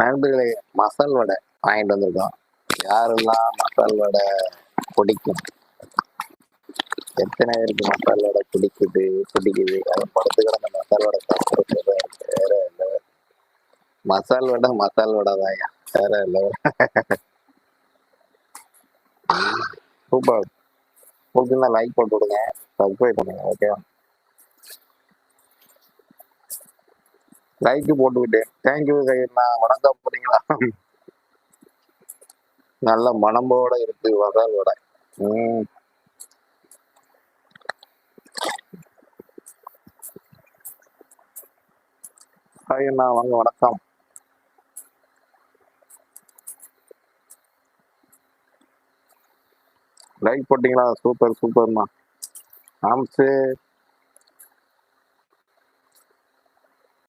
நண்பர்களே மசால் வடை வாங்கிட்டு வந்திருக்கோம். யாரெல்லாம் மசால் வடை பிடிக்கும்? எத்தனை பேருக்கு மசால் வடை பிடிக்குது பிடிக்குது? அதை படுத்து கிடந்த மசால் வடை சாப்பிட்றது வேற இல்லை. மசால் வடை மசால் வடை தான் வேற இல்லை. சூப்பர். பிடிச்சிருந்தா லைக் போட்டு விடுங்க சப்ஸ்கிரைப் பண்ணுங்க ஓகேவா லைக் போட்டுக்கிட்டேன் தேங்க்யூ கையண்ணா வணக்கம். போறீங்களா நல்ல மனம்போட இருக்கு. மசால் வடை ஹாய் அண்ணா. வாங்க வணக்கம். லைக் போட்டீங்களா? சூப்பர் சூப்பர்ண்ணா. ஆம்சு